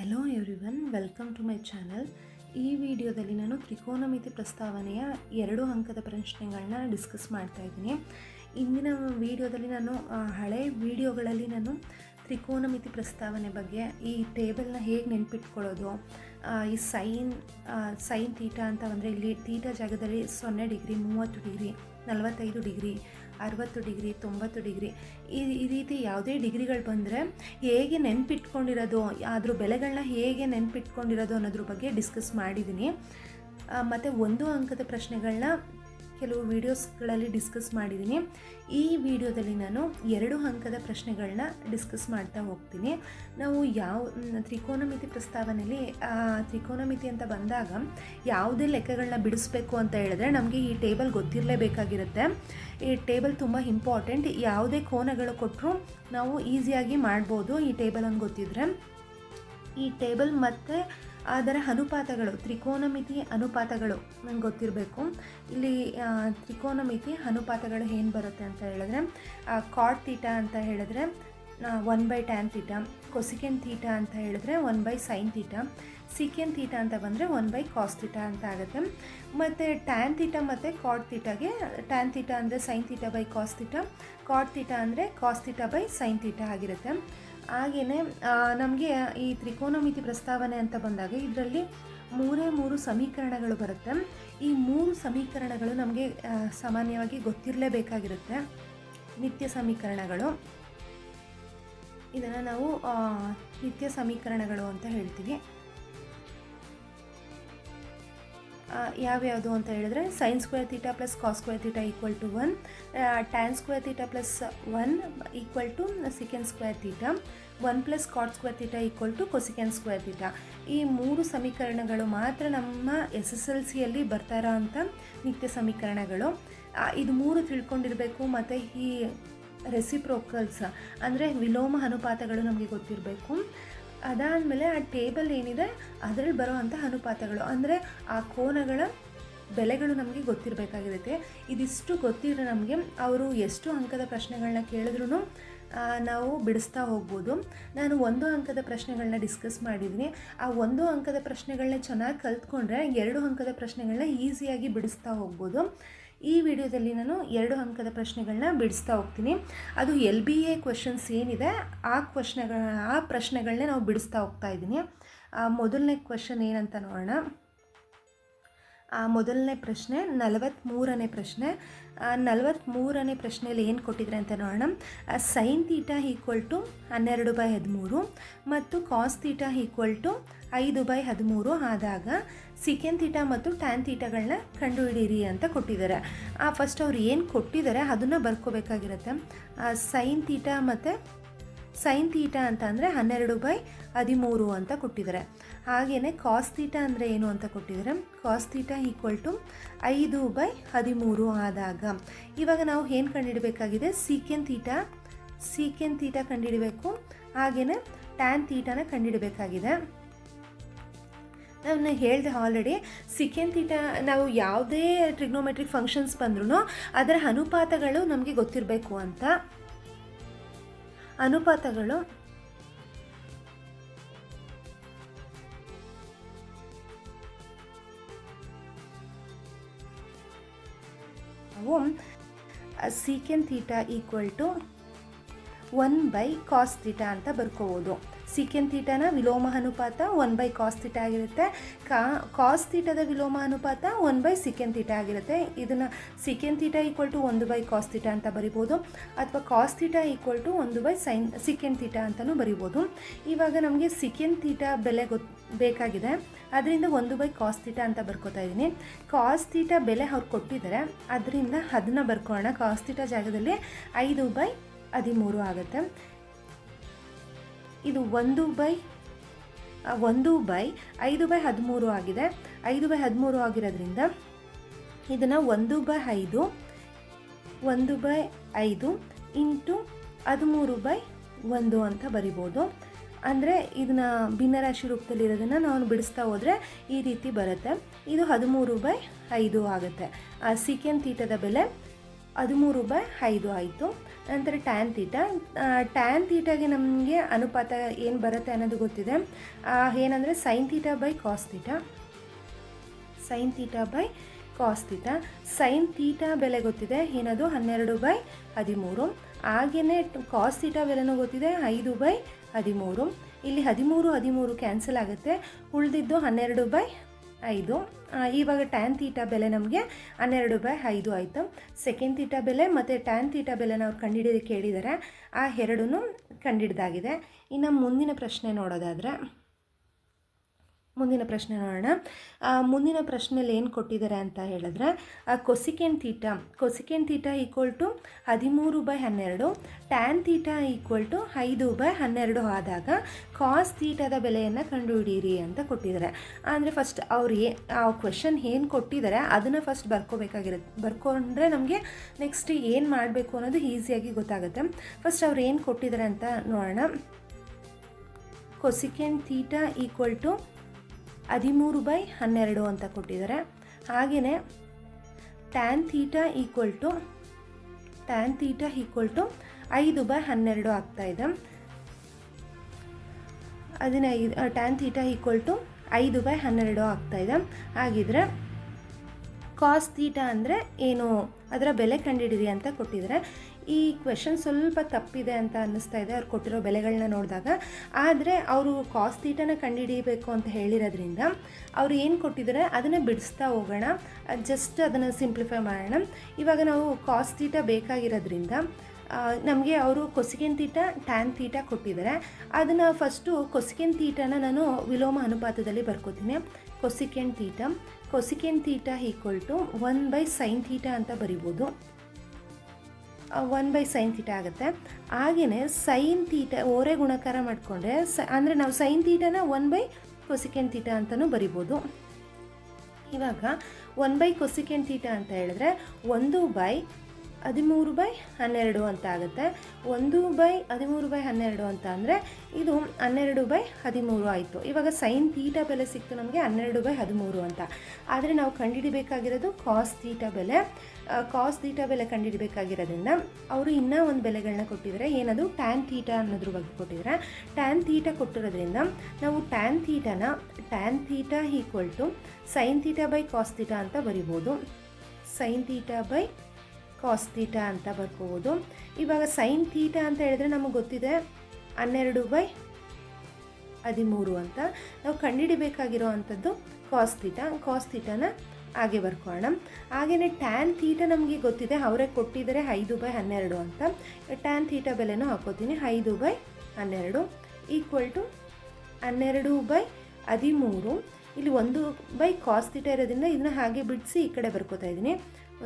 Hello everyone welcome to my channel ಈ ವಿಡಿಯೋದಲ್ಲಿ ನಾನು ತ್ರಿಕೋನಮಿತಿ ಪ್ರಸ್ತಾವನೆಯ ಎರಡು ಅಂಕದ ಪ್ರಶ್ನೆಗಳನ್ನ ಡಿಸ್ಕಸ್ ಮಾಡ್ತಾ ಇದ್ದೀನಿ. ಇಂದಿನ ವಿಡಿಯೋದಲ್ಲಿ ನಾನು ಹಳೆ ವಿಡಿಯೋಗಳಲ್ಲಿ ನಾನು ತ್ರಿಕೋನಮಿತಿ ಪ್ರಸ್ತಾವನೆ ಬಗ್ಗೆ ಈ ಟೇಬಲ್ನ ಹೇಗೆ ನೆನ್ಪಿಟ್ಕೊಳ್ಳೋದು ಈ ಸೈನ್ ಸೈನ್ ತೀಟ ಅಂತ ಅಂದರೆ ಇಲ್ಲಿ ತೀಟ ಜಾಗದಲ್ಲಿ ಸೊನ್ನೆ ಡಿಗ್ರಿ ಮೂವತ್ತು ಡಿಗ್ರಿ ನಲವತ್ತೈದು ಡಿಗ್ರಿ ಅರವತ್ತು ಡಿಗ್ರಿ, ತೊಂಬತ್ತು ಡಿಗ್ರಿ, ಈ ಈ ರೀತಿ ಯಾವುದೇ ಡಿಗ್ರಿಗಳು ಬಂದರೆ ಹೇಗೆ ನೆನ್ಪಿಟ್ಕೊಂಡಿರೋದು, ಅದ್ರ ಬೆಲೆಗಳನ್ನ ಹೇಗೆ ನೆನ್ಪಿಟ್ಕೊಂಡಿರೋದು ಅನ್ನೋದ್ರ ಬಗ್ಗೆ ಡಿಸ್ಕಸ್ ಮಾಡಿದ್ದೀನಿ ಮತ್ತು ಒಂದು ಅಂಕದ ಪ್ರಶ್ನೆಗಳನ್ನ ಕೆಲವು ವೀಡಿಯೋಸ್ಗಳಲ್ಲಿ ಡಿಸ್ಕಸ್ ಮಾಡಿದ್ದೀನಿ. ಈ ವಿಡಿಯೋದಲ್ಲಿ ನಾನು ಎರಡು ಅಂಕದ ಪ್ರಶ್ನೆಗಳನ್ನ ಡಿಸ್ಕಸ್ ಮಾಡ್ತಾ ಹೋಗ್ತೀನಿ. ನಾವು ಯಾವ ತ್ರಿಕೋನಮಿತಿ ಪ್ರಸ್ತಾವನೆಯಲ್ಲಿ ತ್ರಿಕೋನಮಿತಿ ಅಂತ ಬಂದಾಗ ಯಾವುದೇ ಲೆಕ್ಕಗಳನ್ನ ಬಿಡಿಸ್ಬೇಕು ಅಂತ ಹೇಳಿದ್ರೆ ನಮಗೆ ಈ ಟೇಬಲ್ ಗೊತ್ತಿರಲೇಬೇಕಾಗಿರುತ್ತೆ. ಈ ಟೇಬಲ್ ತುಂಬ ಇಂಪಾರ್ಟೆಂಟ್. ಯಾವುದೇ ಕೋನಗಳು ಕೊಟ್ಟರು ನಾವು ಈಸಿಯಾಗಿ ಮಾಡ್ಬೋದು ಈ ಟೇಬಲನ್ನು ಗೊತ್ತಿದ್ರೆ. ಈ ಟೇಬಲ್ ಮತ್ತು ಅದರ ಅನುಪಾತಗಳು, ತ್ರಿಕೋನಮಿತಿ ಅನುಪಾತಗಳು ನಂಗೆ ಗೊತ್ತಿರಬೇಕು. ಇಲ್ಲಿ ತ್ರಿಕೋನಮಿತಿ ಅನುಪಾತಗಳು ಏನು ಬರುತ್ತೆ ಅಂತ ಹೇಳಿದ್ರೆ ಕಾಟ್ ತೀಟ ಅಂತ ಹೇಳಿದ್ರೆ one by tan theta cosecant theta ಅಂತ ಹೇಳಿದ್ರೆ one by sine theta secant theta ಅಂತ ಬಂದರೆ ಒನ್ ಬೈ ಕಾಸ್ ತೀಟ ಅಂತ ಆಗುತ್ತೆ. ಮತ್ತು ಟ್ಯಾನ್ ತೀಟ ಮತ್ತು ಕಾಟ್ ತೀಟಗೆ ಟ್ಯಾನ್ ತೀಟ ಅಂದರೆ sine theta by cos theta cot theta ಅಂದರೆ cos theta by sine theta ಆಗಿರುತ್ತೆ. ಹಾಗೆಯೇ ನಮಗೆ ಈ ತ್ರಿಕೋನಮಿತಿ ಪ್ರಸ್ತಾವನೆ ಅಂತ ಬಂದಾಗ ಇದರಲ್ಲಿ ಮೂರೇ ಮೂರು ಸಮೀಕರಣಗಳು ಬರುತ್ತೆ. ಈ ಮೂರು ಸಮೀಕರಣಗಳು ನಮಗೆ ಸಾಮಾನ್ಯವಾಗಿ ಗೊತ್ತಿರಲೇಬೇಕಾಗಿರುತ್ತೆ. ನಿತ್ಯ ಸಮೀಕರಣಗಳು. ಇದನ್ನು ನಾವು ನಿತ್ಯ ಸಮೀಕರಣಗಳು ಅಂತ ಹೇಳ್ತೀವಿ. ಯಾವ್ಯಾವುದು ಅಂತ ಹೇಳಿದ್ರೆ sine square theta plus cos square theta equal to one tan square theta plus one equal to secant square theta one plus cot square theta equal to cosecant square theta ಈ ಮೂರು ಸಮೀಕರಣಗಳು ಮಾತ್ರ ನಮ್ಮ ಎಸ್ ಎಸ್ ಎಲ್ ಸಿಯಲ್ಲಿ ಬರ್ತಾ ಇರೋ ಅಂಥ ನಿತ್ಯ ಸಮೀಕರಣಗಳು. ಇದು ಮೂರು ತಿಳ್ಕೊಂಡಿರಬೇಕು ಮತ್ತು ಈ ರೆಸಿಪ್ರೋಕಲ್ಸ್ ಅಂದರೆ ವಿಲೋಮ ಅನುಪಾತಗಳು ನಮಗೆ ಗೊತ್ತಿರಬೇಕು. ಅದಾದಮೇಲೆ ಆ ಟೇಬಲ್ ಏನಿದೆ, ಅದರಲ್ಲಿ ಬರೋ ಅಂಥ ಅನುಪಾತಗಳು. ಅಂದರೆ ಆ ಕೋನಗಳ ಬೆಲೆಗಳು ನಮಗೆ ಗೊತ್ತಿರಬೇಕಾಗಿರುತ್ತೆ. ಇದಿಷ್ಟು ಗೊತ್ತಿರೋ ನಮಗೆ ಅವರು ಎಷ್ಟು ಅಂಕದ ಪ್ರಶ್ನೆಗಳನ್ನ ಕೇಳಿದ್ರು ನಾವು ಬಿಡಿಸ್ತಾ ಹೋಗ್ಬೋದು. ನಾನು ಒಂದು ಅಂಕದ ಪ್ರಶ್ನೆಗಳನ್ನ ಡಿಸ್ಕಸ್ ಮಾಡಿದ್ದೀನಿ. ಆ ಒಂದು ಅಂಕದ ಪ್ರಶ್ನೆಗಳನ್ನ ಚೆನ್ನಾಗಿ ಕಲ್ತ್ಕೊಂಡ್ರೆ ಎರಡು ಅಂಕದ ಪ್ರಶ್ನೆಗಳನ್ನ ಈಸಿಯಾಗಿ ಬಿಡಿಸ್ತಾ ಹೋಗ್ಬೋದು. ಈ ವಿಡಿಯೋದಲ್ಲಿ ನಾನು ಎರಡು ಅಂಕದ ಪ್ರಶ್ನೆಗಳನ್ನ ಬಿಡಿಸ್ತಾ ಹೋಗ್ತೀನಿ. ಅದು ಎಲ್ ಬಿ ಎ ಕ್ವಶನ್ಸ್ ಏನಿದೆ, ಆ ಕ್ವಶ್ನೆಗಳ ಆ ಪ್ರಶ್ನೆಗಳನ್ನೇ ನಾವು ಬಿಡಿಸ್ತಾ ಹೋಗ್ತಾ ಇದ್ದೀನಿ. ಮೊದಲನೇ ಕ್ವಶನ್ ಏನಂತ ನೋಡೋಣ. ಮೊದಲನೇ ಪ್ರಶ್ನೆ ನಲವತ್ತ್ಮೂರನೇ ಪ್ರಶ್ನೆ. ನಲವತ್ತ್ಮೂರನೇ ಪ್ರಶ್ನೆಯಲ್ಲಿ ಏನು ಕೊಟ್ಟಿದ್ರೆ ಅಂತ ನೋಡೋಣ. ಸೈನ್ ತೀಟಾ ಈಕ್ವಲ್ ಟು ಹನ್ನೆರಡು ಬೈ ಹದಿಮೂರು ಮತ್ತು ಕಾಸ್ ತೀಟಾ ಈಕ್ವಲ್ ಟು ಐದು ಬೈ ಹದಿಮೂರು ಆದಾಗ ಸಿಕೆನ್ ತೀಟಾ ಮತ್ತು ಟ್ಯಾನ್ ತೀಟಾಗಳನ್ನ ಕಂಡುಹಿಡೀರಿ ಅಂತ ಕೊಟ್ಟಿದ್ದಾರೆ. ಆ ಫಸ್ಟ್ ಅವ್ರು ಏನು ಕೊಟ್ಟಿದ್ದಾರೆ ಅದನ್ನು ಬರ್ಕೋಬೇಕಾಗಿರುತ್ತೆ. ಸೈನ್ ತೀಟಾ ಮತ್ತು ಸೈನ್ ತೀಟ ಅಂತ ಅಂದರೆ ಹನ್ನೆರಡು ಬೈ ಹದಿಮೂರು ಅಂತ ಕೊಟ್ಟಿದ್ದಾರೆ. ಹಾಗೆಯೇ ಕಾಸ್ ತೀಟ ಅಂದರೆ ಏನು ಅಂತ ಕೊಟ್ಟಿದ್ದಾರೆ? ಕಾಸ್ ತೀಟ ಈಕ್ವಲ್ ಟು ಐದು ಬೈ ಹದಿಮೂರು ಆದಾಗ ಇವಾಗ ನಾವು ಏನು ಕಂಡುಹಿಡಬೇಕಾಗಿದೆ? ಸೀಕೆನ್ ತೀಟ ಸೀಕೆನ್ ತೀಟ ಕಂಡುಹಿಡಬೇಕು. ಹಾಗೆಯೇ ಟ್ಯಾನ್ ತೀಟನ ಕಂಡುಹಿಡಬೇಕಾಗಿದೆ. ನಾನು ಹೇಳಿದೆ ಆಲ್ರೆಡಿ ಸಿಕೆನ್ ತೀಟ ನಾವು ಯಾವುದೇ ಟ್ರಿಗ್ನೋಮೆಟ್ರಿಕ್ ಫಂಕ್ಷನ್ಸ್ ಬಂದ್ರೂ ಅದರ ಅನುಪಾತಗಳು ನಮಗೆ ಗೊತ್ತಿರಬೇಕು ಅಂತ. ಅನುಪಾತಗಳು. ನಾವು secant theta equal to one by cos theta ಅಂತ ಬರ್ಕೋಬೋದು. ಸಿಕೆನ್ ಥೀಟಾನ ವಿಲೋಮ ಅನುಪಾತ ಒನ್ ಬೈ ಕಾಸ್ ಥೀಟಾ ಆಗಿರುತ್ತೆ. ಕಾ ಕಾಸ್ ತೀಟದ ವಿಲೋಮ ಅನುಪಾತ ಒನ್ ಬೈ ಸಿಕೆನ್ ಥೀಟಾ ಆಗಿರುತ್ತೆ. ಇದನ್ನು ಸಿಕೆನ್ ತೀಟಾ ಈಕ್ವಲ್ ಟು ಒಂದು ಬೈ ಕಾಸ್ ತೀಟಾ ಅಂತ ಬರಿಬೋದು. ಅಥವಾ ಕಾಸ್ ತೀಟಾ ಈಕ್ವಲ್ ಟು ಒಂದು ಬೈ ಸೈನ್ ಸಿಕೆನ್ ಥೀಟಾ ಅಂತಲೂ ಬರಿಬೋದು. ಇವಾಗ ನಮಗೆ ಸಿಕೆನ್ ತೀಟಾ ಬೆಲೆ ಗೊತ್, ಬೇಕಾಗಿದೆ. ಅದರಿಂದ ಒಂದು ಬೈ ಕಾಸ್ ಥೀಟಾ ಅಂತ ಬರ್ಕೋತಾ ಇದ್ದೀನಿ ಕಾಸ್ ಥೀಟಾ ಬೆಲೆ ಅವ್ರು ಕೊಟ್ಟಿದ್ದಾರೆ. ಅದರಿಂದ ಅದನ್ನ ಬರ್ಕೊಳ್ಳೋಣ. ಕಾಸ್ ಥೀಟಾ ಜಾಗದಲ್ಲಿ ಐದು ಬೈ ಹದಿಮೂರು ಆಗುತ್ತೆ. ಇದು ಒಂದು ಬೈ ಒಂದು ಬೈ ಐದು ಬೈ ಹದಿಮೂರು ಆಗಿದೆ. ಐದು ಬೈ ಹದಿಮೂರು ಆಗಿರೋದ್ರಿಂದ ಇದನ್ನು ಒಂದು ಬೈ ಐದು, ಒಂದು ಬೈ ಐದು ಇಂಟು ಹದಿಮೂರು ಬೈ ಒಂದು ಅಂತ ಬರಿಬೋದು. ಅಂದರೆ ಇದನ್ನ ಭಿನ್ನರಾಶಿ ರೂಪದಲ್ಲಿರೋದನ್ನು ನಾವು ಬಿಡಿಸ್ತಾ ಹೋದರೆ ಈ ರೀತಿ ಬರುತ್ತೆ. ಇದು ಹದಿಮೂರು ಬೈ ಐದು ಆಗುತ್ತೆ. ಆ ಸಿಕೆನ್ ತೀಟದ ಬೆಲೆ ಹದಿಮೂರು ಬೈ ಐದು ಆಯಿತು. ನಂತರ ಟ್ಯಾನ್ ತೀಟ ಟ್ಯಾನ್ ತೀಟಾಗೆ ನಮಗೆ ಅನುಪಾತ ಏನು ಬರುತ್ತೆ ಅನ್ನೋದು ಗೊತ್ತಿದೆ. ಏನಂದರೆ sine theta by cos theta sine theta by cos theta sine theta ಬೆಲೆ ಗೊತ್ತಿದೆ. ಏನದು? ಹನ್ನೆರಡು ಬೈ ಹದಿಮೂರು. ಹಾಗೆಯೇ ಕಾಸ್ ತೀಟ ಬೆಲೆನೂ ಗೊತ್ತಿದೆ. ಐದು ಬೈ ಹದಿಮೂರು. ಇಲ್ಲಿ ಹದಿಮೂರು ಹದಿಮೂರು ಕ್ಯಾನ್ಸಲ್ ಆಗುತ್ತೆ. ಉಳಿದಿದ್ದು ಹನ್ನೆರಡು ಬೈ ಐದು. ಇವಾಗ ಟ್ಯಾನ್ ತೀಟಾ ಬೆಲೆ ನಮಗೆ ಹನ್ನೆರಡು ಬೈ ಐದು ಆಯಿತು. ಸೆಕೆಂಡ್ ತೀಟಾ ಬೆಲೆ ಮತ್ತು ಟ್ಯಾನ್ ತೀಟಾ ಬೆಲೆನ ಅವ್ರು ಕಂಡುಹಿಡಿದು ಕೇಳಿದ್ದಾರೆ ಆ ಎರಡೂ ಕಂಡಿಡ್ದಾಗಿದೆ. ಇನ್ನು ಮುಂದಿನ ಪ್ರಶ್ನೆ ನೋಡೋದಾದರೆ ಮುಂದಿನ ಪ್ರಶ್ನೆ ನೋಡೋಣ. ಮುಂದಿನ ಪ್ರಶ್ನೆಯಲ್ಲಿ ಏನು ಕೊಟ್ಟಿದ್ದಾರೆ ಅಂತ ಹೇಳಿದ್ರೆ cosecant theta cosecant theta equal to ಹದಿಮೂರು ಬೈ ಹನ್ನೆರಡು, ಟ್ಯಾನ್ ತೀಟ ಈಕ್ವಲ್ ಟು ಐದು ಬೈ ಹನ್ನೆರಡು ಆದಾಗ ಕಾಸ್ ತೀಟದ ಬೆಲೆಯನ್ನು ಕಂಡುಹಿಡಿಯಿರಿ ಅಂತ ಕೊಟ್ಟಿದ್ದಾರೆ. ಅಂದರೆ ಫಸ್ಟ್ ಅವ್ರು ಏ, ಆ ಕ್ವೆಶನ್ ಏನು ಕೊಟ್ಟಿದ್ದಾರೆ, ಅದನ್ನು ಫಸ್ಟ್ ಬರ್ಕೋಬೇಕಾಗಿರುತ್ತೆ, ಬರ್ಕೊಂಡ್ರೆ ನಮಗೆ ನೆಕ್ಸ್ಟ್ ಏನು ಮಾಡಬೇಕು ಅನ್ನೋದು ಈಸಿಯಾಗಿ ಗೊತ್ತಾಗುತ್ತೆ. ಫಸ್ಟ್ ಅವ್ರು ಏನು ಕೊಟ್ಟಿದ್ದಾರೆ ಅಂತ ನೋಡೋಣ. ಕೊಸಿಕೆನ್ ತೀಟ ಈಕ್ವಲ್ ಟು ಹದಿಮೂರು ಬೈ ಹನ್ನೆರಡು ಅಂತ ಕೊಟ್ಟಿದ್ದಾರೆ. ಹಾಗೆಯೇ tan theta equal to tan theta equal to ಐದು ಬೈ ಹನ್ನೆರಡು ಆಗ್ತಾಯಿದೆ ಹದಿನೈದು ಟ್ಯಾನ್ ಥೀಟಾ ಈಕ್ವಲ್ ಟು ಐದು ಬೈ ಹನ್ನೆರಡು ಆಗ್ತಾಯಿದೆ ಹಾಗಿದ್ರೆ ಕಾಸ್ ತೀಟ ಅಂದರೆ ಏನು? ಅದರ ಬೆಲೆ ಕಂಡುಹಿಡಿರಿ ಅಂತ ಕೊಟ್ಟಿದ್ದಾರೆ. ಈ ಕ್ವೆಶನ್ ಸ್ವಲ್ಪ ತಪ್ಪಿದೆ ಅಂತ ಅನ್ನಿಸ್ತಾ ಇದೆ. ಅವ್ರು ಕೊಟ್ಟಿರೋ ಬೆಲೆಗಳನ್ನ ನೋಡಿದಾಗ. ಆದರೆ ಅವರು ಕಾಸ್ ತೀಟನ ಕಂಡುಹಿಡಿಯಬೇಕು ಅಂತ ಹೇಳಿರೋದ್ರಿಂದ ಅವ್ರು ಏನು ಕೊಟ್ಟಿದ್ದಾರೆ? ಅದನ್ನು ಬಿಡಿಸ್ತಾ ಹೋಗೋಣ. ಜಸ್ಟ್ ಅದನ್ನು ಸಿಂಪ್ಲಿಫೈ ಮಾಡೋಣ. ಇವಾಗ ನಾವು ಕಾಸ್ ತೀಟ ಬೇಕಾಗಿರೋದ್ರಿಂದ ನಮಗೆ ಅವರು ಕೊಸಿಗೆನ್ ತೀಟ ಟ್ಯಾನ್ ತೀಟ ಕೊಟ್ಟಿದ್ದಾರೆ. ಅದನ್ನು ಫಸ್ಟು ಕೊಸಿಗೆನ್ ತೀಟನ ನಾನು ವಿಲೋಮ ಅನುಪಾತದಲ್ಲಿ ಬರ್ಕೋತೀನಿ. Cosecant theta cosecant theta equal to one by sine theta ಅಂತ ಬರಿಬೋದು. ಒನ್ ಬೈ ಸೈನ್ ತೀಟ ಆಗುತ್ತೆ. ಹಾಗೆಯೇ ಸೈನ್ ತೀಟ ಓರೆ ಗುಣಕಾರ ಮಾಡಿಕೊಂಡ್ರೆ ಸ, ಅಂದರೆ ನಾವು ಸೈನ್ ತೀಟನ ಒನ್ ಬೈ ಕೊಸಿಕೆನ್ ತೀಟ ಅಂತಲೂ ಬರಿಬೋದು. ಇವಾಗ ಒನ್ ಬೈ ಕೊಸಿಕೆನ್ ತೀಟ ಅಂತ ಹೇಳಿದ್ರೆ ಒಂದು ಬೈ ಹದಿಮೂರು ಬೈ ಹನ್ನೆರಡು ಅಂತ ಆಗುತ್ತೆ. ಒಂದು ಬೈ ಹದಿಮೂರು ಬೈ ಹನ್ನೆರಡು ಅಂತ ಅಂದರೆ ಇದು ಹನ್ನೆರಡು ಬೈ ಹದಿಮೂರು ಆಯಿತು. ಇವಾಗ ಸೈನ್ ತೀಟ ಬೆಲೆ ಸಿಕ್ತು ನಮಗೆ ಹನ್ನೆರಡು ಬೈ ಹದಿಮೂರು ಅಂತ. ಆದರೆ ನಾವು ಕಂಡುಹಿಡಿಬೇಕಾಗಿರೋದು ಕಾಸ್ ತೀಟ ಬೆಲೆ. ಕಾಸ್ ತೀಟ ಬೆಲೆ ಕಂಡುಹಿಡಬೇಕಾಗಿರೋದ್ರಿಂದ ಅವರು ಇನ್ನೂ ಒಂದು ಬೆಲೆಗಳನ್ನ ಕೊಟ್ಟಿದ್ದಾರೆ. ಏನದು? ಟ್ಯಾನ್ ತೀಟ ಅನ್ನೋದ್ರ ಬಗ್ಗೆ ಕೊಟ್ಟಿದ್ದಾರೆ. ಟ್ಯಾನ್ ತೀಟ ಕೊಟ್ಟಿರೋದ್ರಿಂದ ನಾವು tan ತೀಟನ tan theta equal to sine theta by cos theta ಅಂತ ಬರಿಬೋದು. Sine theta by cos theta ಅಂತ ಬರ್ಕೋಬೋದು. ಇವಾಗ ಸೈನ್ ತೀಟ ಅಂತ ಹೇಳಿದ್ರೆ ನಮಗೆ ಗೊತ್ತಿದೆ ಹನ್ನೆರಡು ಬೈ ಹದಿಮೂರು ಅಂತ. ನಾವು ಕಂಡುಹಿಡಿಬೇಕಾಗಿರೋ ಅಂಥದ್ದು ಕಾಸ್ ತೀಟ ಕಾಸ್ ತೀಟನ ಹಾಗೆ ಬರ್ಕೋಣ ಹಾಗೆಯೇ ಟ್ಯಾನ್ ತೀಟ ನಮಗೆ ಗೊತ್ತಿದೆ, ಅವರೇ ಕೊಟ್ಟಿದ್ದಾರೆ ಐದು ಬೈ ಹನ್ನೆರಡು ಅಂತ. ಟ್ಯಾನ್ ತೀಟ ಬೆಲೆನೂ ಹಾಕೋತೀನಿ, ಐದು ಬೈ ಹನ್ನೆರಡು ಈಕ್ವಲ್ ಟು ಹನ್ನೆರಡು ಬೈ ಹದಿಮೂರು. ಇಲ್ಲಿ ಒಂದು ಬೈ ಕಾಸ್ ತೀಟ ಇರೋದ್ರಿಂದ ಇದನ್ನ ಹಾಗೆ ಬಿಡಿಸಿ ಈ ಕಡೆ ಬರ್ಕೋತಾ ಇದ್ದೀನಿ.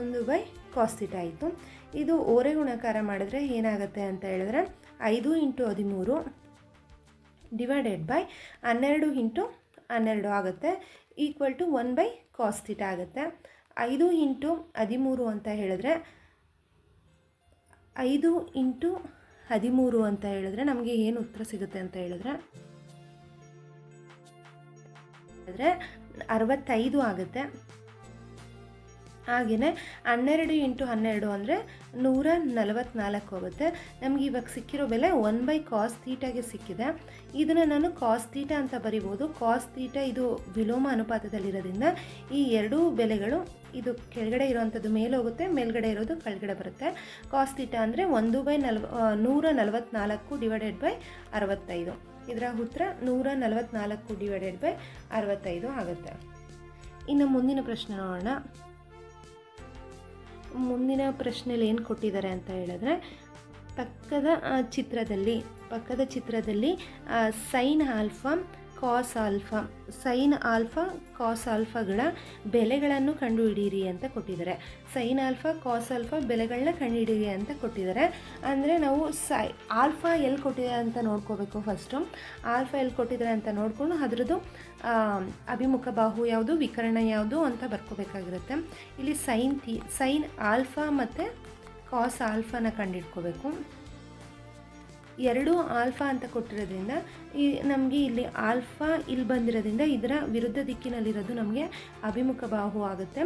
ಒಂದು ಬೈ ಕಾಸ್ ತೀಟ ಆಯಿತು. ಇದು ಓರೆ ಗುಣಕಾರ ಮಾಡಿದ್ರೆ ಏನಾಗುತ್ತೆ ಅಂತ ಹೇಳಿದ್ರೆ ಐದು ಇಂಟು ಹದಿಮೂರು ಡಿವೈಡೆಡ್ ಬೈ ಹನ್ನೆರಡು ಇಂಟು ಹನ್ನೆರಡು ಆಗುತ್ತೆ. Equal to one by cos theta ಆಗುತ್ತೆ. ಐದು ಇಂಟು ಹದಿಮೂರು ಅಂತ ಹೇಳಿದ್ರೆ, ಐದು ಇಂಟು ಹದಿಮೂರು ಅಂತ ಹೇಳಿದ್ರೆ ನಮಗೆ ಏನು ಉತ್ತರ ಸಿಗುತ್ತೆ ಅಂತ ಹೇಳಿದ್ರೆ ಅರವತ್ತೈದು ಆಗುತ್ತೆ. ಹಾಗೆಯೇ ಹನ್ನೆರಡು ಇಂಟು ಹನ್ನೆರಡು ಅಂದರೆ ನೂರ ನಲವತ್ತ್ನಾಲ್ಕು ಹೋಗುತ್ತೆ. ನಮಗೆ ಇವಾಗ ಸಿಕ್ಕಿರೋ ಬೆಲೆ ಒನ್ ಬೈ ಕಾಸ್ ತೀಟಾಗೆ ಸಿಕ್ಕಿದೆ. ಇದನ್ನು ನಾನು ಕಾಸ್ ತೀಟ ಅಂತ ಬರಿಬೋದು. ಕಾಸ್ ತೀಟ ಇದು ವಿಲೋಮ ಅನುಪಾತದಲ್ಲಿರೋದ್ರಿಂದ ಈ ಎರಡೂ ಬೆಲೆಗಳು ಇದು ಕೆಳಗಡೆ ಇರೋವಂಥದ್ದು ಮೇಲೆ ಹೋಗುತ್ತೆ, ಮೇಲ್ಗಡೆ ಇರೋದು ಕೆಳಗಡೆ ಬರುತ್ತೆ. ಕಾಸ್ ತೀಟ ಅಂದರೆ ಒಂದು ಬೈ ನಲ್ವ ನೂರ ನಲವತ್ತ್ನಾಲ್ಕು ಡಿವೈಡೆಡ್ ಬೈ ಅರವತ್ತೈದು. ಇದರ ಉತ್ತರ ನೂರ ನಲವತ್ತ್ನಾಲ್ಕು ಡಿವೈಡೆಡ್ ಬೈ ಅರವತ್ತೈದು ಆಗುತ್ತೆ. ಇನ್ನು ಮುಂದಿನ ಪ್ರಶ್ನೆ ನೋಡೋಣ. ಮುಂದಿನ ಪ್ರಶ್ನೆಯಲ್ಲಿ ಏನು ಕೊಟ್ಟಿದ್ದಾರೆ ಅಂತ ಹೇಳಿದ್ರೆ ಪಕ್ಕದ ಚಿತ್ರದಲ್ಲಿ ಪಕ್ಕದ ಚಿತ್ರದಲ್ಲಿ sine alpha cos alpha sine alpha cos ಆಲ್ಫಾಗಳ ಬೆಲೆಗಳನ್ನು ಕಂಡುಹಿಡಿಯಿರಿ ಅಂತ ಕೊಟ್ಟಿದ್ದಾರೆ. ಸೈನ್ ಆಲ್ಫಾ ಕಾಸ್ ಆಲ್ಫಾ ಬೆಲೆಗಳನ್ನ ಕಂಡುಹಿಡಿಯಿರಿ ಅಂತ ಕೊಟ್ಟಿದ್ದಾರೆ. ಅಂದರೆ ನಾವು ಸೈ ಆಲ್ಫಾ ಎಲ್ಲಿ ಕೊಟ್ಟಿದ್ದಾರೆ ಅಂತ ನೋಡ್ಕೋಬೇಕು ಫಸ್ಟು ಆಲ್ಫಾ ಎಲ್ಲಿ ಕೊಟ್ಟಿದ್ದಾರೆ ಅಂತ ನೋಡಿಕೊಂಡು ಅದರದ್ದು ಅಭಿಮುಖ ಬಾಹು ಯಾವುದು, ವಿಕರಣ ಯಾವುದು ಅಂತ ಬರ್ಕೋಬೇಕಾಗಿರುತ್ತೆ. ಇಲ್ಲಿ ಸೈನ್ ತಿ ಸೈನ್ ಆಲ್ಫಾ ಮತ್ತು ಕಾಸ್ ಆಲ್ಫಾನ ಕಂಡಿಡ್ಕೋಬೇಕು ಎರಡು ಆಲ್ಫಾ ಅಂತ ಕೊಟ್ಟಿರೋದ್ರಿಂದ ಈ ನಮಗೆ ಇಲ್ಲಿ ಆಲ್ಫಾ ಇಲ್ಲಿ ಬಂದಿರೋದ್ರಿಂದ ಇದರ ವಿರುದ್ಧ ದಿಕ್ಕಿನಲ್ಲಿರೋದು ನಮಗೆ ಅಭಿಮುಖ ಬಾಹು ಆಗುತ್ತೆ.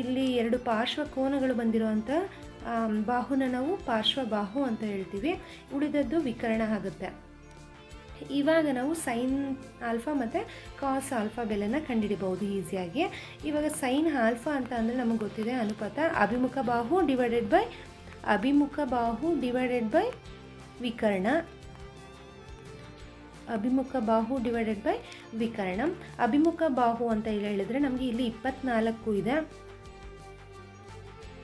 ಇಲ್ಲಿ ಎರಡು ಪಾರ್ಶ್ವ ಕೋನಗಳು ಬಂದಿರುವಂಥ ಬಾಹುನ ನಾವು ಪಾರ್ಶ್ವ ಬಾಹು ಅಂತ ಹೇಳ್ತೀವಿ. ಉಳಿದದ್ದು ವಿಕರಣ ಆಗುತ್ತೆ. ಇವಾಗ ನಾವು ಸೈನ್ ಆಲ್ಫಾ ಮತ್ತು ಕಾಸ್ ಆಲ್ಫಾ ಬೆಲೆನ ಕಂಡುಹಿಡಿಬಹುದು ಈಸಿಯಾಗಿ. ಇವಾಗ ಸೈನ್ ಆಲ್ಫಾ ಅಂತ ಅಂದರೆ ನಮಗೆ ಗೊತ್ತಿದೆ ಅನುಪಾತ ಅಭಿಮುಖ ಬಾಹು ಡಿವೈಡೆಡ್ ಬೈ ಅಭಿಮುಖ ಬಾಹು ಡಿವೈಡೆಡ್ ಬೈ ವಿಕರ್ಣ. ಅಭಿಮುಖ ಬಾಹು ಡಿವೈಡೆಡ್ ಬೈ ವಿಕರ್ಣ. ಅಭಿಮುಖ ಬಾಹು ಅಂತ ಹೇಳಿ ಹೇಳಿದ್ರೆ ನಮಗೆ ಇಲ್ಲಿ ಇಪ್ಪತ್ನಾಲ್ಕು ಇದೆ.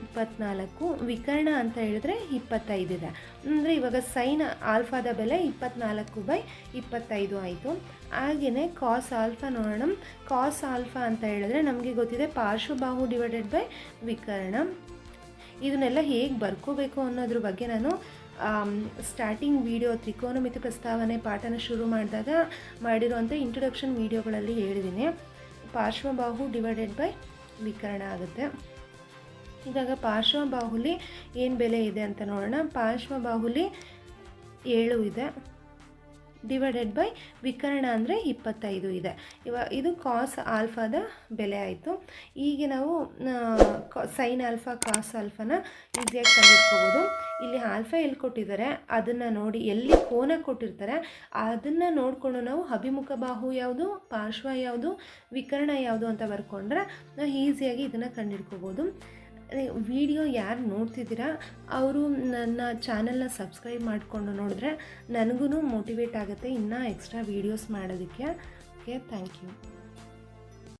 ಇಪ್ಪತ್ನಾಲ್ಕು. ವಿಕರ್ಣ ಅಂತ ಹೇಳಿದ್ರೆ ಇಪ್ಪತ್ತೈದಿದೆ ಅಂದರೆ ಇವಾಗ ಸೈನ್ ಆಲ್ಫಾದ ಬೆಲೆ ಇಪ್ಪತ್ನಾಲ್ಕು ಬೈ ಇಪ್ಪತ್ತೈದು ಆಯಿತು. ಹಾಗೆಯೇ ಕಾಸ್ ಆಲ್ಫಾ ನೋಡೋಣ. ಕಾಸ್ ಆಲ್ಫಾ ಅಂತ ಹೇಳಿದ್ರೆ ನಮಗೆ ಗೊತ್ತಿದೆ ಪಾರ್ಶ್ವಬಾಹು ಡಿವೈಡೆಡ್ ಬೈ ವಿಕರ್ಣ. ಇದನ್ನೆಲ್ಲ ಹೇಗೆ ಬರ್ಕೋಬೇಕು ಅನ್ನೋದ್ರ ಬಗ್ಗೆ ನಾನು ಸ್ಟಾರ್ಟಿಂಗ್ ವಿಡಿಯೋ ತ್ರಿಕೋನಮಿತಿ ಪ್ರಸ್ತಾವನೆ ಪಾಠನ ಶುರು ಮಾಡಿದಾಗ ಮಾಡಿರುವಂಥ ಇಂಟ್ರೊಡಕ್ಷನ್ ವಿಡಿಯೋಗಳಲ್ಲಿ ಹೇಳಿದ್ದೀನಿ. ಪಾರ್ಶ್ವಬಾಹು ಡಿವೈಡೆಡ್ ಬೈ ವಿಕರಣ ಆಗುತ್ತೆ. ಇವಾಗ ಪಾರ್ಶ್ವಬಾಹುಲಿ ಏನು ಬೆಲೆ ಇದೆ ಅಂತ ನೋಡೋಣ. ಪಾರ್ಶ್ವಬಾಹುಲಿ ಏಳು ಇದೆ. ಡಿವೈಡೆಡ್ ಬೈ ವಿಕರ್ಣ ಅಂದರೆ ಇಪ್ಪತ್ತೈದು ಇದೆ. ಇವ ಇದು ಕಾಸ್ ಆಲ್ಫಾದ ಬೆಲೆ ಆಯಿತು. ಈಗ ನಾವು ಸೈನ್ ಆಲ್ಫಾ ಕಾಸ್ ಆಲ್ಫಾನ ಈಸಿಯಾಗಿ ಕಂಡುಹಿಡ್ಕೋಬೋದು. ಇಲ್ಲಿ ಆಲ್ಫಾ ಎಲ್ಲಿ ಕೊಟ್ಟಿದ್ದಾರೆ? ಅದನ್ನು ನೋಡಿ ಎಲ್ಲಿ ಕೋನ ಕೊಟ್ಟಿರ್ತಾರೆ? ಅದನ್ನು ನೋಡಿಕೊಂಡು ನಾವು ಅಭಿಮುಖ ಬಾಹು ಯಾವುದು, ಪಾರ್ಶ್ವ ಯಾವುದು, ವಿಕರ್ಣ ಯಾವುದು ಅಂತ ಬರ್ಕೊಂಡ್ರೆ ನಾವು ಈಸಿಯಾಗಿ ಇದನ್ನು ಕಂಡುಹಿಡ್ಕೋಬೋದು. ವಿಡಿಯೋ ಯಾರು ನೋಡ್ತಿದ್ದೀರಾ, ಅವರು ನನ್ನ ಚಾನಲ್ನ ಸಬ್ಸ್ಕ್ರೈಬ್ ಮಾಡಿಕೊಂಡು ನೋಡಿದ್ರೆ ನನಗೂ ಮೋಟಿವೇಟ್ ಆಗುತ್ತೆ ಇನ್ನೂ ಎಕ್ಸ್ಟ್ರಾ ವೀಡಿಯೋಸ್ ಮಾಡೋದಕ್ಕೆ. Okay thank you